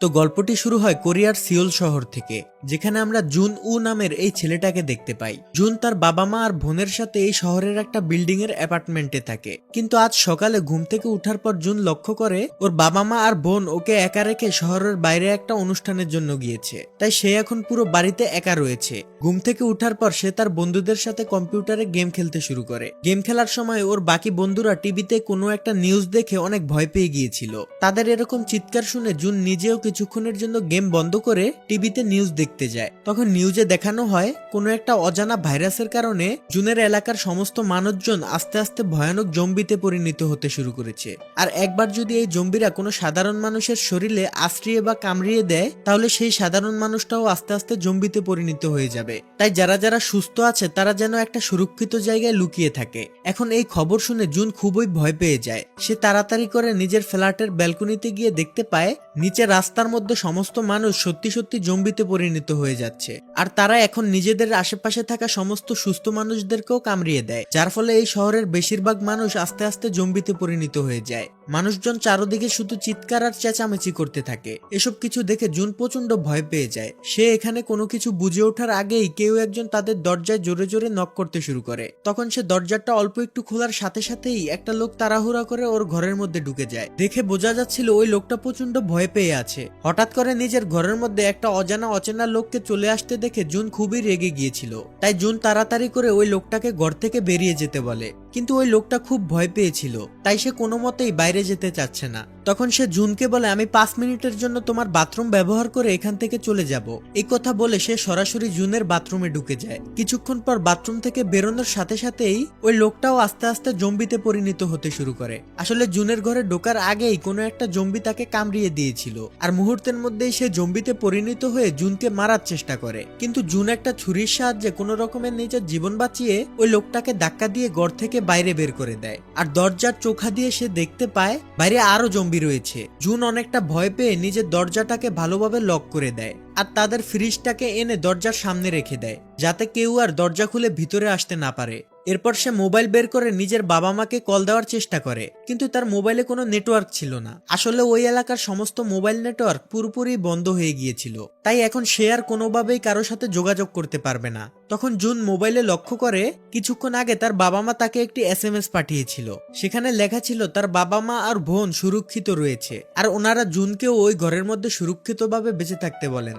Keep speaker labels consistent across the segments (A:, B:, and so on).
A: তো গল্পটি শুরু হয় কোরিয়ার সিওল শহর থেকে, যেখানে আমরা জুন উ নামের এই ছেলেটাকে দেখতে পাই। জুন তার বাবা মা আর বোনের সাথে এই শহরের একটা বিল্ডিং এর অ্যাপার্টমেন্টে থাকে। কিন্তু আজ সকালে ঘুম থেকে উঠার পর জুন লক্ষ্য করে, ওর বাবা মা আর বোন ওকে একা রেখে শহরের বাইরে একটা অনুষ্ঠানের জন্য গিয়েছে। তাই সে এখন পুরো বাড়িতে একা রয়েছে। ঘুম থেকে উঠার পর সে তার বন্ধুদের সাথে কম্পিউটারে গেম খেলতে শুরু করে। গেম খেলার সময় ওর বাকি বন্ধুরা টিভিতে কোনো একটা নিউজ দেখে অনেক ভয় পেয়ে গিয়েছিল। তাদের এরকম চিৎকার শুনে জুন নিজেও কিছুক্ষণের জন্য গেম বন্ধ করে টিভিতে নিউজ দেখতে যায়। তখন নিউজে দেখানো হয়, কোনো একটা অজানা ভাইরাসের কারণে জুনের এলাকার সমস্ত মানুষজন আস্তে আস্তে ভয়ানক জম্বিতে পরিণত হতে শুরু করেছে। আর একবার যদি এই জম্বিরা কোনো সাধারণ মানুষের শরীরে আশ্রিয়ে বা কামড়িয়ে দেয়, তাহলে সেই সাধারণ মানুষটাও আস্তে আস্তে জম্বিতে পরিণত হয়ে যাবে। তাই যারা যারা সুস্থ আছে, তারা যেন একটা সুরক্ষিত জায়গায় লুকিয়ে থাকে। এখন এই খবর শুনে জুন খুবই ভয় পেয়ে যায়। সে তাড়াতাড়ি করে নিজের ফ্ল্যাটের ব্যালকনিতে গিয়ে দেখতে পায় নিচে রাস্তার মধ্যে সমস্ত মানুষ সত্যি সত্যি জম্বিতে পরিণত হয়ে যাচ্ছে। আর তারা এখন নিজেদের আশেপাশে থাকা সমস্ত সুস্থ মানুষদেরকেও কামড়িয়ে দেয়, যার ফলে এই শহরের বেশিরভাগ মানুষ আস্তে আস্তে জম্বিতে পরিণত হয়ে যায়। মানুষজন চারদিকে শুধু চিৎকার আর চেঁচামেচি করতে থাকে। এসব কিছু দেখে জুন প্রচণ্ড ভয় পেয়ে যায়। সে এখানে কোনো কিছু বুঝে ওঠার আগেই কেউ একজন তাদের দরজায় জোরে জোরে নক করতে শুরু করে। তখন সে দরজাটা অল্প একটু খোলার সাথে সাথেই একটা লোক তাড়াহুড়া করে ওর ঘরের মধ্যে ঢুকে যায়। দেখে বোঝা যাচ্ছিল ওই লোকটা প্রচণ্ড ভয় পেয়ে আছে। হঠাৎ করে নিজের ঘরের মধ্যে একটা অজানা অচেনা লোককে চলে আসতে দেখে জুন খুবই রেগে গিয়েছিল। তাই জুন তাড়াতাড়ি করে ওই লোকটাকে ঘর থেকে বেরিয়ে যেতে বলে। কিন্তু ওই লোকটা খুব ভয় পেয়েছিল। তাই সে কোনো মতেই বাইরে যেতে চাচ্ছে না। তখন সে জুনকে বলে, আমি পাঁচ মিনিটের জন্য তোমার বাথরুম ব্যবহার করে এখান থেকে চলে যাব। এই কথা বলে সে সরাসরি জুনের বাথরুমে ঢুকে যায়। কিছুক্ষণ পর বাথরুম থেকে বেরোনোর সাথে সাথেই ওই লোকটাও আস্তে আস্তে জম্বিতে পরিণত হতে শুরু করে। আসলে জুনের ঘরে ঢোকার আগেই কোনো একটা জম্বি তাকে কামড়িয়ে দিয়েছিল। আর মুহূর্তের মধ্যেই সে জম্বিতে পরিণত হয়ে জুনকে মারার চেষ্টা করে। কিন্তু জুন একটা ছুরির সাহায্যে কোনো রকমের নিজের জীবন বাঁচিয়ে ওই লোকটাকে ধাক্কা দিয়ে ঘর থেকে বাইরে বের করে দেয়। আর দরজার চোখা দিয়ে সে দেখতে পায়, বাইরে আরও জম্বি রয়েছে। জুন অনেকটা ভয় পেয়ে নিজের দরজাটাকে ভালোভাবে লক করে দেয়। আর তাদের ফ্রিজটাকে এনে দরজার সামনে রেখে দেয়, যাতে কেউ আর দরজা খুলে ভিতরে আসতে না পারে। এরপর সে মোবাইল বের করে নিজের বাবা মাকে কল দেওয়ার চেষ্টা করে, কিন্তু তার মোবাইলে কোনো নেটওয়ার্ক ছিল না। আসলে ওই এলাকার সমস্ত মোবাইল নেটওয়ার্ক পুরোপুরি বন্ধ হয়ে গিয়েছিল। তাই এখন সে আর কোনোভাবেই কারও সাথে যোগাযোগ করতে পারবে না। তখন জুন মোবাইলে লক্ষ্য করে, কিছুক্ষণ আগে তার বাবা মা তাকে একটি এস এম এস পাঠিয়েছিল। সেখানে লেখা ছিল, তার বাবা মা আর বোন সুরক্ষিত রয়েছে। আর ওনারা জুনকেও ওই ঘরের মধ্যে সুরক্ষিতভাবে বেঁচে থাকতে বলেন।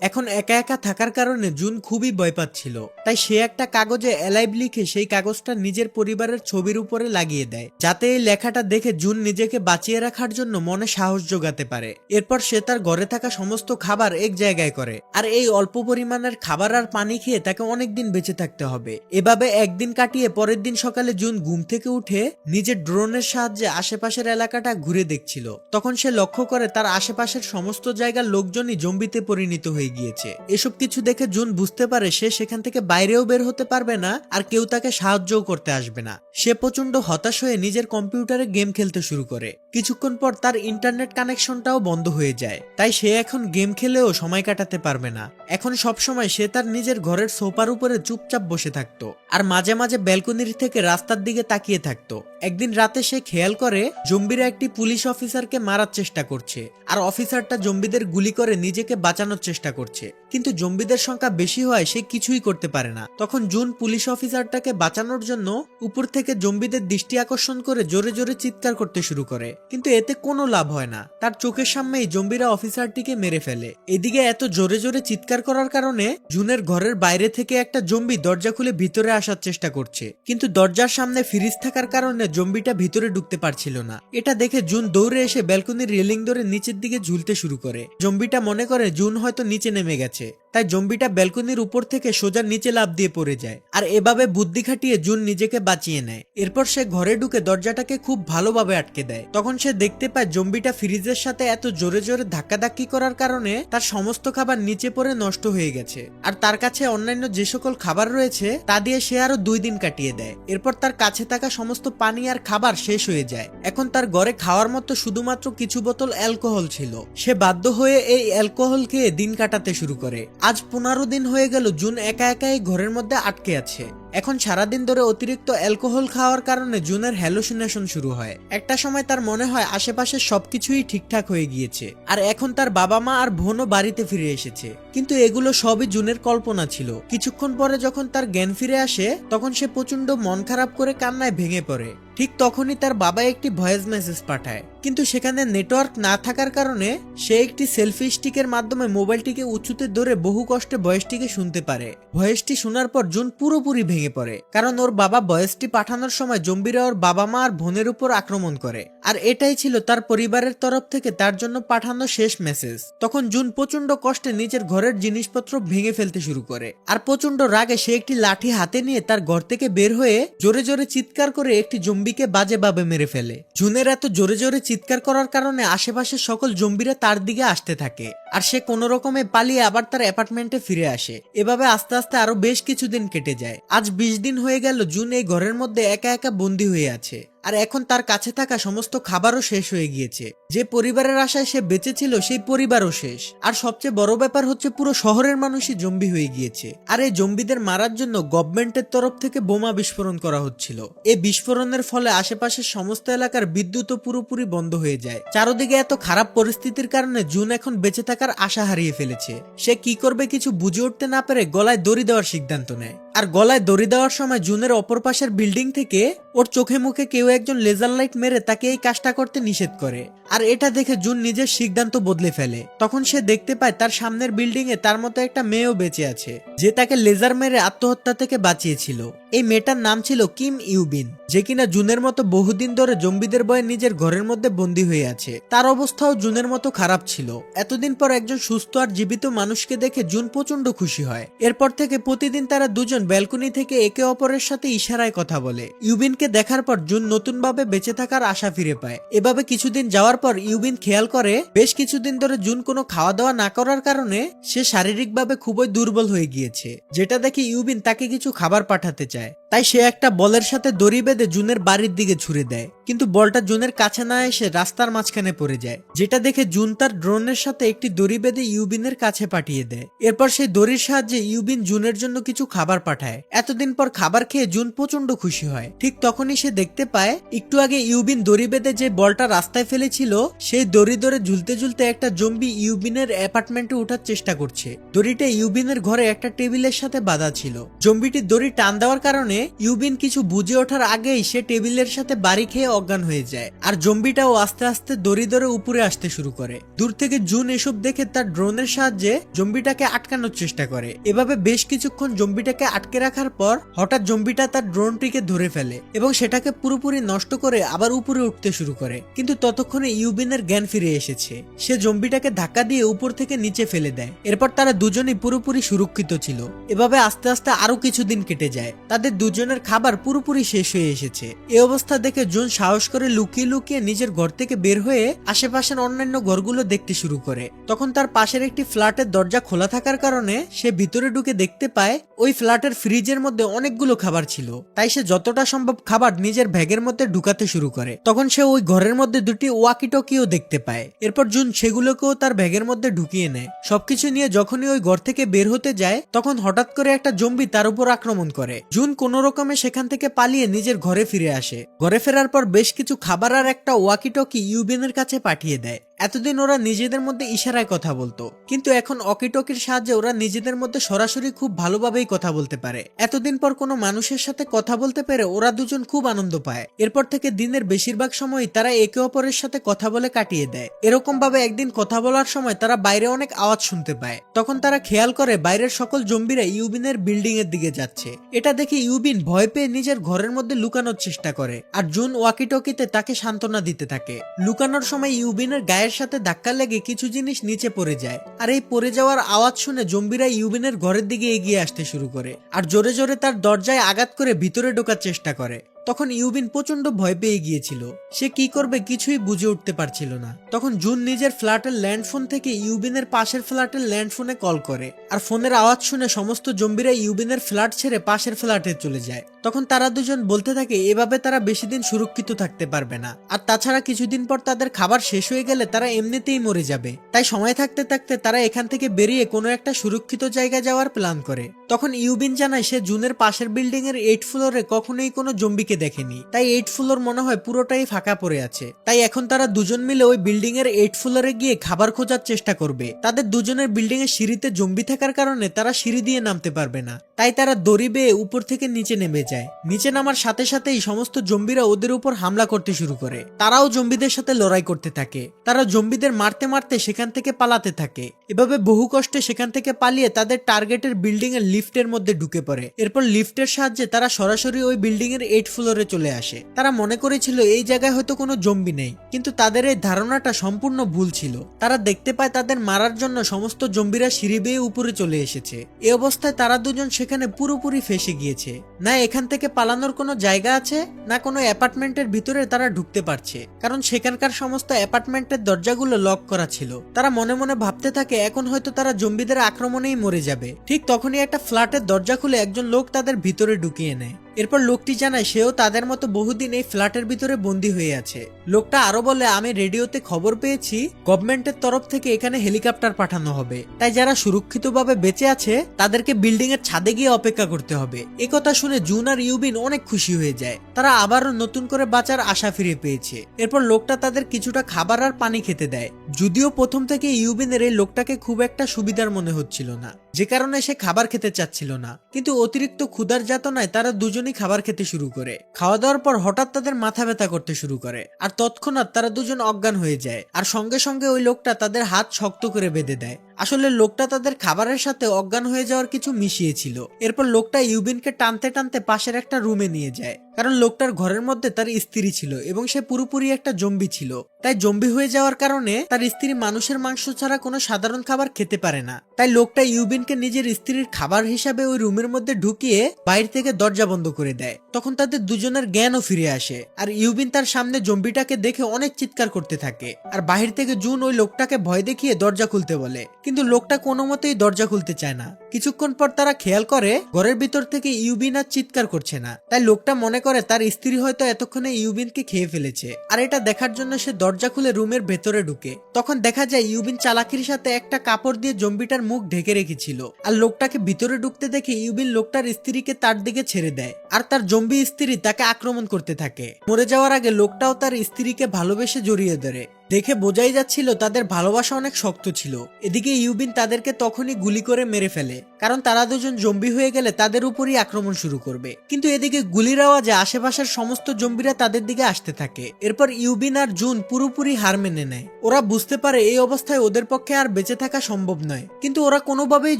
A: এখন একা একা থাকার কারণে জুন খুবই ভয় পাচ্ছিল। তাই সে একটা কাগজে এলাইভ লিখে সেই কাগজটা নিজের পরিবারের ছবির উপরে লাগিয়ে দেয়। যাতে এই লেখাটা দেখে জুন নিজেকে বাঁচিয়ে রাখার জন্য মনে সাহস যোগাতে পারে। এরপর সে তার ঘরে থাকা সমস্ত খাবার এক জায়গায় করে। আর এই অল্প পরিমাণের খাবার আর পানি খেয়ে তাকে অনেকদিন বেঁচে থাকতে হবে। এভাবে একদিন কাটিয়ে পরের দিন সকালে জুন ঘুম থেকে উঠে নিজের ড্রোনের সাহায্যে আশেপাশের এলাকাটা ঘুরে দেখছিল। তখন সে লক্ষ্য করে তার আশেপাশের সমস্ত জায়গার লোকজনই জম্বিতে পরিণত হয়ে গিয়েছে। এসব কিছু দেখে জুন বুঝতে পারে সে সেখান থেকে বাইরেও বের হতে পারবে না আর কেউ তাকে সাহায্যও করতে আসবে না। সে প্রচণ্ড হতাশ হয়ে নিজের কম্পিউটারে গেম খেলতে শুরু করে। কিছুক্ষণ পর তার ইন্টারনেট কানেকশনটাও বন্ধ হয়ে যায়। তাই সে এখন গেম খেলেও সময় কাটাতে পারবে না। এখন সব সময় সে তার নিজের ঘরের সোফার উপরে চুপচাপ বসে থাকতো আর মাঝে মাঝে ব্যালকনির থেকে রাস্তার দিকে তাকিয়ে থাকতো। একদিন রাতে সে খেয়াল করে, জম্বিরা একটি পুলিশ অফিসারকে মারার চেষ্টা করছে আর অফিসারটা জম্বিদের গুলি করে নিজেকে বাঁচানোর চেষ্টা করছে। কিন্তু জম্বিদের সংখ্যা বেশি হয় সে কিছুই করতে পারে না। তখন জুন পুলিশ অফিসারটাকে বাঁচানোর জন্য উপর থেকে জম্বিদের দৃষ্টি আকর্ষণ করে জোরে জোরে চিৎকার করতে শুরু করে। কিন্তু এতে কোনো লাভ হয় না। তার চোখের সামনেই জম্বিরা অফিসারটিকে মেরে ফেলে। এদিকে এত জোরে জোরে চিৎকার করার কারণে জুনের ঘরের বাইরে থেকে একটা জম্বি দরজা খুলে ভিতরে আসার চেষ্টা করছে। কিন্তু দরজার সামনে ফ্রিজ থাকার কারণে জম্বিটা ভিতরে ঢুকতে পারছিল না। এটা দেখে জুন দৌড়ে এসে ব্যালকনির রেলিং ধরে নিচের দিকে ঝুলতে শুরু করে। জম্বিটা মনে করে জুন হয়তো নিচে নেমে গেছে। তাই জম্বিটা ব্যালকনির উপর থেকে সোজা নিচে লাভ দিয়ে পড়ে যায়। আর এভাবে বুদ্ধি খাটিয়ে জুন নিজেকে বাঁচিয়ে নেয়। এরপর সে ঘরে ঢুকে দরজাটাকে খুব ভালোভাবে আটকে দেয়। তখন সে দেখতে পায় জম্বিটা ফ্রিজের সাথে এত জোরে জোরে ধাক্কাধাক্কি করার কারণে, তার সমস্ত খাবার নিচে পড়ে নষ্ট হয়ে গেছে। আর তার কাছে অন্যান্য যে সকল খাবার রয়েছে, তা দিয়ে সে আরও দুই দিন কাটিয়ে দেয়। এরপর তার কাছে থাকা সমস্ত পানি আর খাবার শেষ হয়ে যায়। এখন তার ঘরে খাওয়ার মতো শুধুমাত্র কিছু বোতল অ্যালকোহল ছিল। সে বাধ্য হয়ে এই অ্যালকোহল খেয়ে দিন কাটাতে শুরু করে। আজ পনেরো দিন হয়ে গেল, জুন একা একা এই ঘরের মধ্যে আটকে আছে। এখন সারাদিন ধরে অতিরিক্ত অ্যালকোহল খাওয়ার কারণে জুনের হ্যালোসিনেশন শুরু হয়। একটা সময় তার মনে হয় আশেপাশে সবকিছুই ঠিকঠাক হয়ে গিয়েছে। আর এখন তার বাবা মা আর বোনও বাড়িতে ফিরে এসেছে। কিন্তু এগুলো সবই জুনের কল্পনা ছিল। কিছুক্ষণ পরে যখন তার জ্ঞান ফিরে আসে, তখন সে প্রচণ্ড মন খারাপ করে কান্নায় ভেঙে পড়ে। ঠিক তখনই তার বাবা একটি ভয়েস মেসেজ পাঠায়। কিন্তু সেখানে নেটওয়ার্ক না থাকার কারণে সে একটি সেলফি স্টিকের মাধ্যমে মোবাইলটিকে উঁচুতে ধরে বহু কষ্টে ভয়েসটিকে শুনতে পারে। ভয়েসটি শোনার পর জুন পুরোপুরি ভেঙে পড়ে। কারণ ওর বাবা বয়সটি পাঠানোর সময় জম্বিরা ওর বাবা মা আর বোনের উপর আক্রমণ করে। আর এটাই ছিল তার পরিবারের তরফ থেকে তার জন্য পাঠানো শেষ মেসেজ তখন জুন প্রচণ্ড কষ্টে নিজের ঘরের জিনিসপত্র ভেঙে ফেলতে শুরু করে। আর প্রচণ্ড রাগে সে একটি লাঠি হাতে নিয়ে তার ঘর থেকে বের হয়ে জোরে জোরে চিৎকার করে একটি জম্বিকে বাজে বাজেভাবে মেরে ফেলে। জুনের এত জোরে জোরে চিৎকার করার কারণে আশেপাশের সকল জম্বিরা তার দিকে আসতে থাকে। আর সে কোনো রকমে পালিয়ে আবার তার অ্যাপার্টমেন্টে ফিরে আসে। এভাবে আস্তে আস্তে আরও বেশ কিছুদিন কেটে যায়। আজ বিশ দিন হয়ে গেল, জুন এই ঘরের মধ্যে একা একা বন্দি হয়ে আছে। আর এখন তার কাছে থাকা সমস্ত খাবারও শেষ হয়ে গিয়েছে। যে পরিবারের আশায় সে বেঁচে ছিল, সেই পরিবারও শেষ। আর সবচেয়ে বড় ব্যাপার হচ্ছে পুরো শহরের মানুষই জম্বি হয়ে গিয়েছে। আর এই জম্বিদের মারার জন্য গভর্নমেন্টের তরফ থেকে বোমা বিস্ফোরণ করা হচ্ছিল। এই বিস্ফোরণের ফলে আশেপাশের সমস্ত এলাকার বিদ্যুৎ পুরোপুরি বন্ধ হয়ে যায়। চারদিকে এত খারাপ পরিস্থিতির কারণে জুন এখন বেঁচে থাকার আশা হারিয়ে ফেলেছে। সে কি করবে কিছু বুঝে উঠতে না পেরে গলায় দড়ি দেওয়ার সিদ্ধান্ত নেয়। আর গলায় দড়ি দেওয়ার সময় জুনের অপর পাশের বিল্ডিং থেকে ওর চোখে মুখে কেউ একজন লেজার লাইট মেরে তাকে এই কাজটা করতে নিষেধ করে। আর এটা দেখে জুন নিজের সিদ্ধান্ত বদলে ফেলে। তখন সে দেখতে পায় তার সামনের বিল্ডিং এ তার মতো একটা মেয়েও বেঁচে আছে, যে তাকে লেজার মেরে আত্মহত্যা থেকে বাঁচিয়েছিল। এই মেয়েটার নাম ছিল কিম ইউবিন, যে কিনা জুনের মতো বহুদিন ধরে জম্বিদের বয়ে নিজের ঘরের মধ্যে বন্দী হয়ে আছে। তার অবস্থাও জুনের মতো খারাপ ছিল। এতদিন পর একজন সুস্থ আর জীবিত মানুষকে দেখে জুন প্রচণ্ড খুশি হয়। এরপর থেকে প্রতিদিন তারা দুজন ব্যালকনি থেকে একে অপরের সাথে ইশারায় কথা বলে। ইউবিনকে দেখার পর জুন নতুনভাবে বেঁচে থাকার আশা ফিরে পায়। এভাবে কিছুদিন যাওয়ার পর ইউবিন খেয়াল করে, বেশ কিছুদিন ধরে জুন কোনো খাওয়া দাওয়া না করার কারণে সে শারীরিকভাবে খুবই দুর্বল হয়ে গিয়েছে, যেটা দেখে ইউবিন তাকে কিছু খাবার পাঠাতে চায়। তাই সে একটা বলের সাথে দড়ি বেঁধে জুনের বাড়ির দিকে ছুড়ে দেয়। কিন্তু বলটা জুনের কাছে না এসে রাস্তার মাঝখানে পড়ে যায়। যেটা দেখে জুন তার ড্রোনের সাথে একটি দড়ি বেঁধে ইউবিনের কাছে পাঠিয়ে দেয়। এরপর সেই দড়ির সাহায্যে ইউবিন জুনের জন্য কিছু খাবার পাঠায়। এতদিন পর খাবার খেয়ে জুন প্রচণ্ড খুশি হয়। ঠিক তখনই সে দেখতে পায়, একটু আগে ইউবিন দড়ি বেঁধে যে বলটা রাস্তায় ফেলেছিল, সেই দড়ি ধরে ঝুলতে ঝুলতে একটা জম্বি ইউবিনের অ্যাপার্টমেন্টে ওঠার চেষ্টা করছে। দড়িটা ইউবিনের ঘরে একটা টেবিলের সাথে বাঁধা ছিল। জম্বিটি দড়ি টান দেওয়ার কারণে ইউবিন কিছু বুঝে ওঠার আগেই সে টেবিলের সাথে বাড়ি খেয়ে অজ্ঞান হয়ে যায় আর জম্বিটাও আস্তে আস্তে দড়ি ধরে উপরে আসতে শুরু করে। দূর থেকে জুন এসব দেখে তার ড্রোনের সাহায্যে জম্বিটাকে আটকানোর চেষ্টা করে। এভাবে বেশ কিছুক্ষণ জম্বিটাকে আটকে রাখার পর হঠাৎ জম্বিটা তার ড্রোনটিকে ধরে ফেলে এবং সেটাকে পুরোপুরি নষ্ট করে আবার উপরে উঠতে শুরু করে। কিন্তু ততক্ষণে ইউবিনের জ্ঞান ফিরে এসেছে। সে জম্বিটাকে ধাক্কা দিয়ে উপর থেকে নিচে ফেলে দেয়। এরপর তারা দুজনেই পুরোপুরি সুরক্ষিত ছিল। এভাবে আস্তে আস্তে আরও কিছুদিন কেটে যায়। তাদের দুজনের খাবার পুরোপুরি শেষ হয়ে এসেছে। এই অবস্থা দেখে জুন সাহস করে লুকিয়ে লুকিয়ে নিজের ঘর থেকে বের হয়ে আশেপাশের অন্যান্য ঘরগুলো দেখতে শুরু করে। তখন তার পাশের একটি ফ্ল্যাটের দরজা খোলা থাকার কারণে সে ভিতরে ঢুকে দেখতে পায়, ওই ফ্ল্যাটের ফ্রিজের মধ্যে অনেকগুলো খাবার ছিল। তাই সে যতটা সম্ভব খাবার নিজের ব্যাগের মধ্যে ঢুকাতে শুরু করে। তখন সে ওই ঘরের মধ্যে দুটি ওয়াকি টকিও দেখতে পায়। এরপর জুন সেগুলোকেও তার ব্যাগের মধ্যে ঢুকিয়ে নেয়। সবকিছু নিয়ে যখনই ওই ঘর থেকে বের হতে যায়, তখন হঠাৎ করে একটা জম্বি তার উপর আক্রমণ করে। জুন কোন রকমে সেখান থেকে পালিয়ে নিজের ঘরে ফিরে আসে। ঘরে ফেরার পর বেশ কিছু খাবার আর একটা ওয়াকিটকি ইউবিনের কাছে পাঠিয়ে দেয়। এতদিন ওরা নিজেদের মধ্যে ইশারায় কথা বলতো। কিন্তু এখন অকিটকির সাহায্যে ওরা নিজেদের মধ্যে সরাসরি খুব ভালোভাবেই কথা বলতে পারে। এতদিন পর কোনো মানুষের সাথে কথা বলতে পেরে ওরা দুজন খুব আনন্দ পায়। এরপর থেকে দিনের বেশিরভাগ সময় তারা একে অপরের সাথে কথা বলে কাটিয়ে দেয়। এরকম ভাবে একদিন কথা বলার সময় তারা বাইরে অনেক আওয়াজ শুনতে পায়। তখন তারা খেয়াল করে বাইরের সকল জম্বিরা ইউবিনের বিল্ডিং এর দিকে যাচ্ছে। এটা দেখে ইউবিন ভয় পেয়ে নিজের ঘরের মধ্যে লুকানোর চেষ্টা করে। আর জুন ওয়াকিটকিতে তাকে সান্ত্বনা দিতে থাকে। লুকানোর সময় ইউবিনের গায়ে গায়ের সাথে ধাক্কা লেগে কিছু জিনিস নিচে পড়ে যায়। আর এই পড়ে যাওয়ার আওয়াজ শুনে জম্বিরা ইউবিনের ঘরের দিকে এগিয়ে আসতে শুরু করে। আর জোরে জোরে তার দরজায় আঘাত করে ভিতরে ঢোকার চেষ্টা করে। তখন ইউবিন প্রচণ্ড ভয় পেয়ে গিয়েছিল। সে কি করবে কিছুই বুঝে উঠতে পারছিল না। তখন জুন নিজের ফ্ল্যাটের ল্যান্ডফোন থেকে ইউবিনের পাশের ফ্ল্যাটের ল্যান্ডফোনে কল করে আর ফোনের আওয়াজ শুনে সমস্ত জম্বিরা ইউবিনের ফ্ল্যাট ছেড়ে পাশের ফ্ল্যাটে চলে যায়। তখন তারা দুজন বলতে থাকে, এভাবে তারা বেশি দিন সুরক্ষিত থাকতে পারবে না। আর তাছাড়া কিছুদিন পর তাদের খাবার শেষ হয়ে গেলে তারা এমনিতেই মরে যাবে। তাই সময় থাকতে থাকতে তারা এখান থেকে বেরিয়ে কোনো একটা সুরক্ষিত জায়গা যাওয়ার প্ল্যান করে। তখন ইউবিন জানায়, সে জুনের পাশের বিল্ডিং এর এইট ফ্লোরে কখনোই কোনো জম্বিকে দেখেনি। তাই এইট ফ্লোর মনে হয় পুরোটাই ফাঁকা পড়ে আছে। তাই এখন তারা দুজন মিলে ওই বিল্ডিং এর এইট ফ্লোরে গিয়ে খাবার খোঁজার চেষ্টা করবে। তাদের দুজনের বিল্ডিং এর সিঁড়িতে জম্বি থাকার কারণে তারা সিঁড়ি দিয়ে নামতে পারবে না। তাই তারা দড়ি বেয়ে উপর থেকে নিচে নেমে যায়। নিচে নামার সাথে সাথেই সমস্ত জম্বিরা ওদের উপর হামলা করতে শুরু করে। তারাও জম্বিদের সাথে লড়াই করতে থাকে। তারা জম্বিদের মারতে মারতে সেখান থেকে পালাতে থাকে। এভাবে বহু কষ্টে সেখান থেকে পালিয়ে তাদের টার্গেটের বিল্ডিং এর লিফটের মধ্যে ঢুকে পড়ে। এরপর লিফটের সাহায্যে তারা সরাসরি ওই বিল্ডিং এর এইট ফ্লোরে চলে আসে। তারা মনে করেছিল এই জায়গায় হয়তো কোনো জম্বি নেই, কিন্তু তাদের এই ধারণাটা সম্পূর্ণ ভুল ছিল। তারা দেখতে পায় তাদের মারার জন্য সমস্ত জম্বিরা সিঁড়ি বেয়ে উপরে চলে এসেছে। এ অবস্থায় তারা দুজন সেখানে পুরোপুরি ফেসে গিয়েছে। না এখান থেকে পালানোর কোনো জায়গা আছে, না কোনো অ্যাপার্টমেন্টের ভিতরে তারা ঢুকতে পারছে। কারণ সেখানকার সমস্ত অ্যাপার্টমেন্টের দরজাগুলো লক করা ছিল। তারা মনে মনে ভাবতে থাকে, এখন হয়তো তারা জম্বিদের আক্রমণেই মরে যাবে। ঠিক তখনই একটা ফ্ল্যাটের দরজা খুলে একজন লোক তাদের ভিতরে ঢুকিয়ে নেয়। এরপর লোকটি জানায়, সেও তাদের মতো বহুদিন এই ফ্ল্যাটের ভিতরে বন্দী হয়ে আছে। লোকটা আরও বলে, আমি রেডিওতে খবর পেয়েছি, গভর্নমেন্টের তরফ থেকে এখানে হেলিকপ্টার পাঠানো হবে। তাই যারা সুরক্ষিতভাবে বেঁচে আছে, তাদেরকে বিল্ডিং এর ছাদে গিয়ে অপেক্ষা করতে হবে। এ কথা শুনে জুন আর ইউবিন অনেক খুশি হয়ে যায়। তারা আবারও নতুন করে বাঁচার আশা ফিরে পেয়েছে। এরপর লোকটা তাদের কিছুটা খাবার আর পানি খেতে দেয়। যদিও প্রথম থেকে ইউবিনের এই লোকটাকে খুব একটা সুবিধার মনে হচ্ছিল না। যে কারণে সে খাবার খেতে চাচ্ছিল না। কিন্তু অতিরিক্ত ক্ষুধার যাতনায় তারা দুজনেই খাবার খেতে শুরু করে। খাওয়া দাওয়ার পর হঠাৎ তাদের মাথা ব্যথা করতে শুরু করে। আর তৎক্ষণাৎ তারা দুজন অজ্ঞান হয়ে যায়। আর সঙ্গে সঙ্গে ওই লোকটা তাদের হাত শক্ত করে বেঁধে দেয়। আসলে লোকটা তাদের খাবারের সাথে অজ্ঞান হয়ে যাওয়ার কিছু মিশিয়েছিল। এরপর লোকটা ইউবিনকে টানতে টানতে পাশের একটা রুমে নিয়ে যায়। কারণ লোকটার ঘরের মধ্যে তার স্ত্রী ছিল এবং সে পুরোপুরি একটা জম্বি ছিল। তাই জম্বি হয়ে যাওয়ার কারণে তার স্ত্রী মানুষের মাংস ছাড়া কোনো সাধারণ খাবার খেতে পারে না। তাই লোকটা ইউবিনকে নিজের স্ত্রীর খাবার হিসাবে ওই রুমের মধ্যে ঢুকিয়ে বাইরে থেকে দরজা বন্ধ করে দেয়। তখন তাদের দুজনের জ্ঞানও ফিরে আসে। আর ইউবিন তার সামনে জম্বিটাকে দেখে অনেক চিৎকার করতে থাকে। আর বাহির থেকে জুন ওই লোকটাকে ভয় দেখিয়ে দরজা খুলতে বলে। কিন্তু লোকটা কোনো মতেই দরজা খুলতে চায় না। কিছুক্ষণ পর তারা খেয়াল করে, ঘরের ভিতর থেকে ইউবিন আর চিৎকার করছে না। তাই লোকটা মনে করে তার স্ত্রী হয়তো এতক্ষণে ইউবিনকে খেয়ে ফেলেছে। আর এটা দেখার জন্য সে দরজা খুলে রুমের ভেতরে ঢুকে। তখন দেখা যায় ইউবিন চালাকির সাথে একটা কাপড় দিয়ে জম্বিটার মুখ ঢেকে রেখেছিল। আর লোকটাকে ভিতরে ঢুকতে দেখে ইউবিন লোকটার স্ত্রীকে তার দিকে ছেড়ে দেয়। আর তার জম্বি স্ত্রী তাকে আক্রমণ করতে থাকে। মরে যাওয়ার আগে লোকটাও তার স্ত্রীকে ভালোবেসে জড়িয়ে ধরে। দেখে বোঝাই যাচ্ছিল তাদের ভালোবাসা অনেক শক্ত ছিল। এদিকে ইউবিন তাদেরকে তখনই গুলি করে মেরে ফেলে, কারণ তারা দুজন জম্বি হয়ে গেলে তাদের উপরই আক্রমণ শুরু করবে। কিন্তু এদিকে গুলির আওয়াজে আশেপাশের সমস্ত জম্বিরা তাদের দিকে আসতে থাকে। এরপর ইউবিন আর জুন পুরোপুরি হার মেনে নেয়। ওরা বুঝতে পারে এই অবস্থায় ওদের পক্ষে আর বেঁচে থাকা সম্ভব নয়, কিন্তু ওরা কোনোভাবেই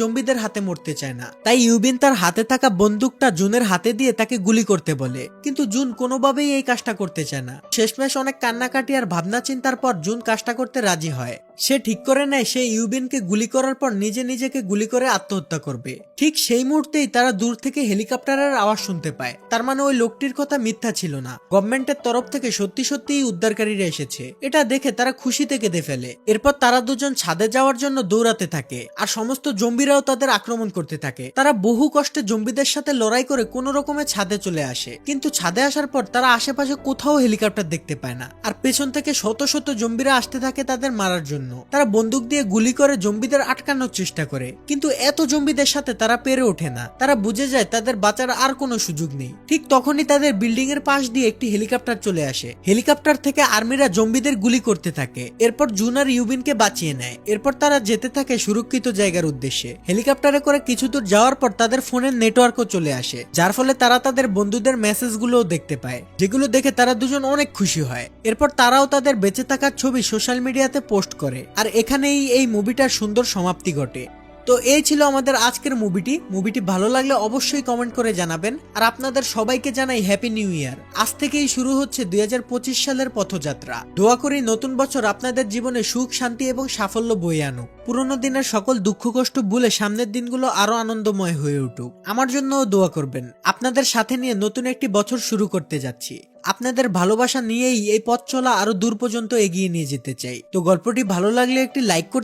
A: জম্বিদের হাতে মরতে চায় না। তাই ইউবিন তার হাতে থাকা বন্দুকটা জুনের হাতে দিয়ে তাকে গুলি করতে বলে। কিন্তু জুন কোনোভাবেই এই কাজটা করতে চায় না। শেষমেশ অনেক কান্নাকাটি আর ভাবনা চিন্তার পর জুন কাজটা করতে রাজি হয়। সে ঠিক করে নেয় সে ইউবিনকে গুলি করার পর নিজে নিজেকে গুলি করে আত্মহত্যা করবে। ঠিক সেই মুহূর্তেই তারা দূর থেকে হেলিকপ্টারের আওয়াজ শুনতে পায়। তার মানে ওই লোকটির কথা মিথ্যা ছিল না। গভর্নমেন্টের তরফ থেকে সত্যি সত্যিই উদ্ধারকারীরা এসেছে। এটা দেখে তারা খুশিতে কেঁদে ফেলে। এরপর তারা দুজন ছাদে যাওয়ার জন্য দৌড়াতে থাকে। আর সমস্ত জম্বিরাও তাদের আক্রমণ করতে থাকে। তারা বহু কষ্টে জম্বিদের সাথে লড়াই করে কোন রকমে ছাদে চলে আসে। কিন্তু ছাদে আসার পর তারা আশেপাশে কোথাও হেলিকপ্টার দেখতে পায় না। আর পেছন থেকে শত শত জম্বিরা আসতে থাকে তাদের মারার জন্য। তারা বন্দুক দিয়ে গুলি করে জম্বিদের আটকানোর চেষ্টা করে। কিন্তু এত জম্বিদের সাথে তারা পেরে ওঠে না। তারা বুঝে যায় তাদের বাঁচার আর কোনো সুযোগ নেই। ঠিক তখনই তাদের বিল্ডিং এর পাশ দিয়ে একটি হেলিকপ্টার চলে আসে। হেলিকপ্টার থেকে আর্মিরা জম্বিদের গুলি করতে থাকে। এরপর জুন আর ইউবিনকে বাঁচিয়ে নেয়। এরপর তারা যেতে থাকে সুরক্ষিত জায়গার উদ্দেশ্যে। হেলিকপ্টারে করে কিছু দূর যাওয়ার পর তাদের ফোনের নেটওয়ার্কও চলে আসে। যার ফলে তারা তাদের বন্ধুদের মেসেজগুলোও দেখতে পায়। যেগুলো দেখে তারা দুজন অনেক খুশি হয়। এরপর তারাও তাদের বেঁচে থাকার ছবি সোশ্যাল মিডিয়াতে পোস্ট করে। আর এখানেই এই মুভিটার সুন্দর সমাপ্তি ঘটে। তো এই ছিল আমাদের আজকের মুভিটি। মুভিটি ভালো লাগলে অবশ্যই কমেন্ট করে জানাবেন। আর আপনাদের সবাইকে জানাই হ্যাপি নিউ ইয়ার আজ থেকেই শুরু হচ্ছে দুই হাজার পঁচিশ সালের পথযাত্রা। দোয়া করি নতুন বছর আপনাদের জীবনে সুখ, শান্তি এবং সাফল্য বয়ে আনুক। পুরোনো দিনের সকল দুঃখ, কষ্ট ভুলে সামনের দিনগুলো আরও আনন্দময় হয়ে উঠুক। আমার জন্যও দোয়া করবেন। আপনাদের সাথে নিয়ে নতুন একটি বছর শুরু করতে যাচ্ছি। আপনাদের ভালোবাসা নিয়েই এই পথ চলা আরও দূর পর্যন্ত এগিয়ে নিয়ে যেতে চাই। তো গল্পটি ভালো লাগলে একটি লাইক করতে